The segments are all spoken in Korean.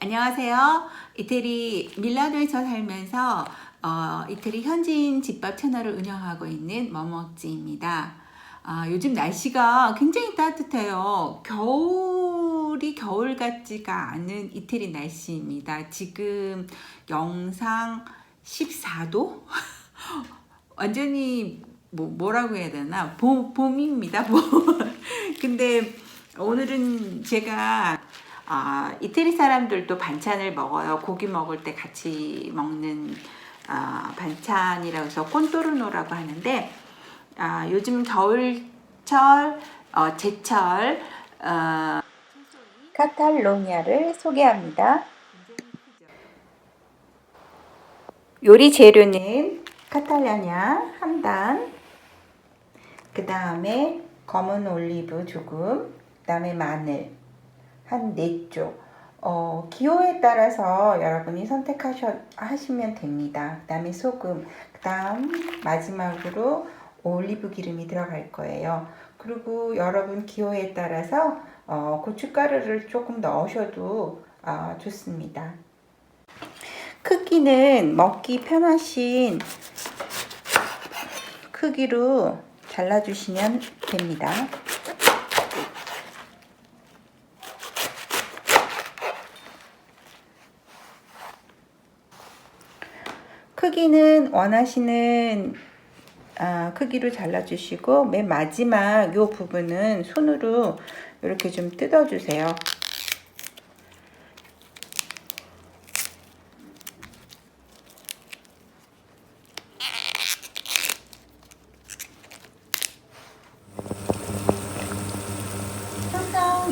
안녕하세요. 이태리 밀라노에서 살면서 어, 이태리 현지인 집밥 채널을 운영하고 있는 머먹지입니다. 아, 요즘 날씨가 굉장히 따뜻해요. 겨울이 겨울 같지가 않은 이태리 날씨입니다. 지금 영상 14도? 완전히 뭐 뭐라고 해야 되나 봄 봄입니다 봄. 근데 오늘은 제가 아, 이태리 사람들도 반찬을 먹어요. 고기 먹을 때 같이 먹는 아, 반찬이라고 해서 콘토르노라고 하는데 아, 요즘 겨울철, 어, 제철 어, 카탈로니아를 소개합니다. 요리 재료는 카탈라냐 한 단, 그 다음에 검은 올리브 조금, 그 다음에 마늘 한네 쪽. 어, 기호에 따라서 여러분이 선택하시면 됩니다. 그 다음에 소금, 그 다음 마지막으로 올리브 기름이 들어갈 거예요. 그리고 여러분 기호에 따라서 어, 고춧가루를 조금 넣으셔도 어, 좋습니다. 크기는 먹기 편하신 크기로 잘라주시면 됩니다. 크기는 원하시는 아, 크기로 잘라주시고 맨 마지막 요 부분은 손으로 이렇게 좀 뜯어주세요.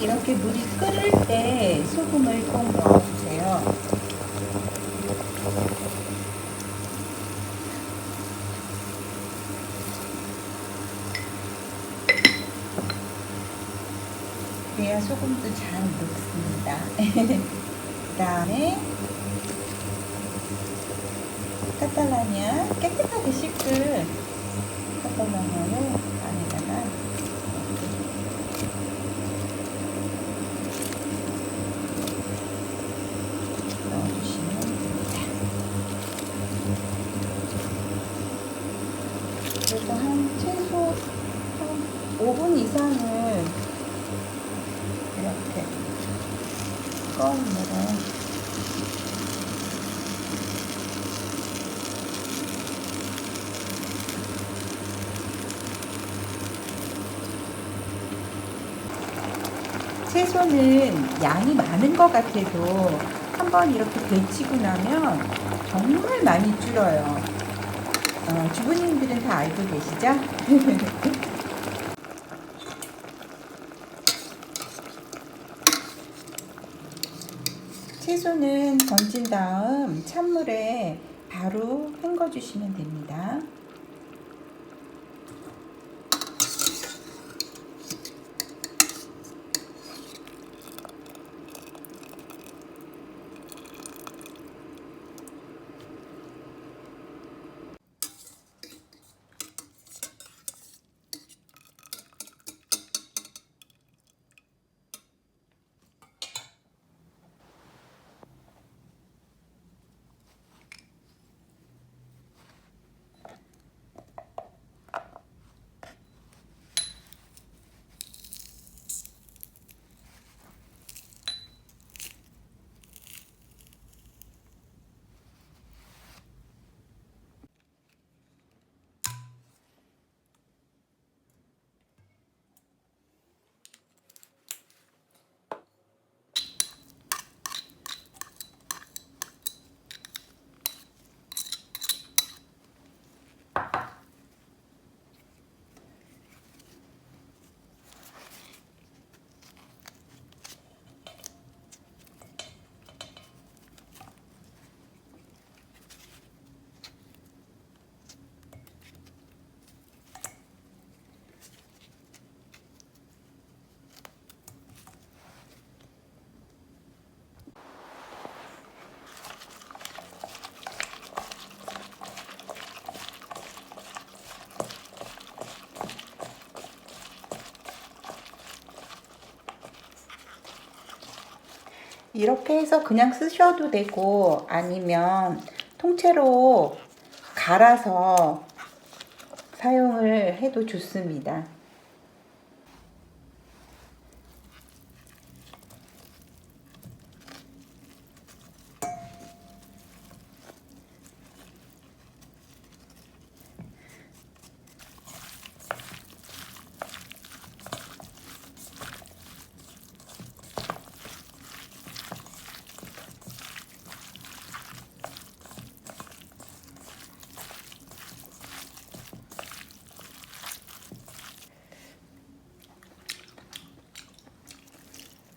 이렇게 물이 끓을 때 소금을 꼭 넣어주세요. 그래야 소금도 잘 녹습니다. 그 다음에 카탈라니아 깨끗하게 씻은 카탈라니아를 안에다가 넣어주시면 됩니다. 그래서 한 최소 한 5분 이상은 이렇게 뜨거운 물에 채소는 양이 많은 것 같아도 한번 이렇게 데치고 나면 정말 많이 줄어요. 어, 주부님들은 다 알고 계시죠? 채소는 건진 다음 찬물에 바로 헹궈 주시면 됩니다. 이렇게 해서 그냥 쓰셔도 되고 아니면 통째로 갈아서 사용을 해도 좋습니다.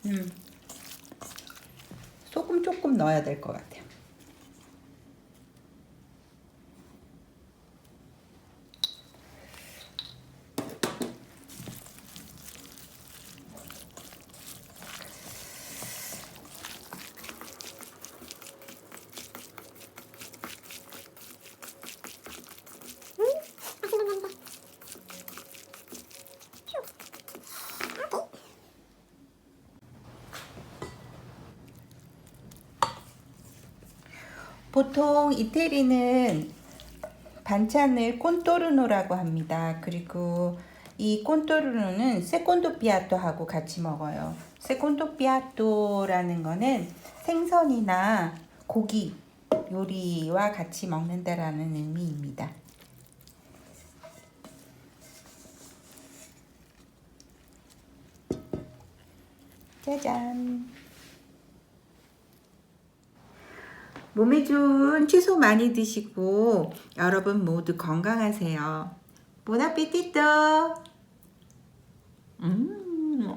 음. 소금 조금 넣어야 될 것 같아요. 보통 이태리는 반찬을 콘토르노라고 합니다. 그리고 이 콘토르노는 세콘도 피아토하고 같이 먹어요. 세콘도 피아토라는 거는 생선이나 고기 요리와 같이 먹는다라는 의미입니다. 짜잔. 몸에 좋은 채소 많이 드시고 여러분 모두 건강하세요. 보나피티또! 음.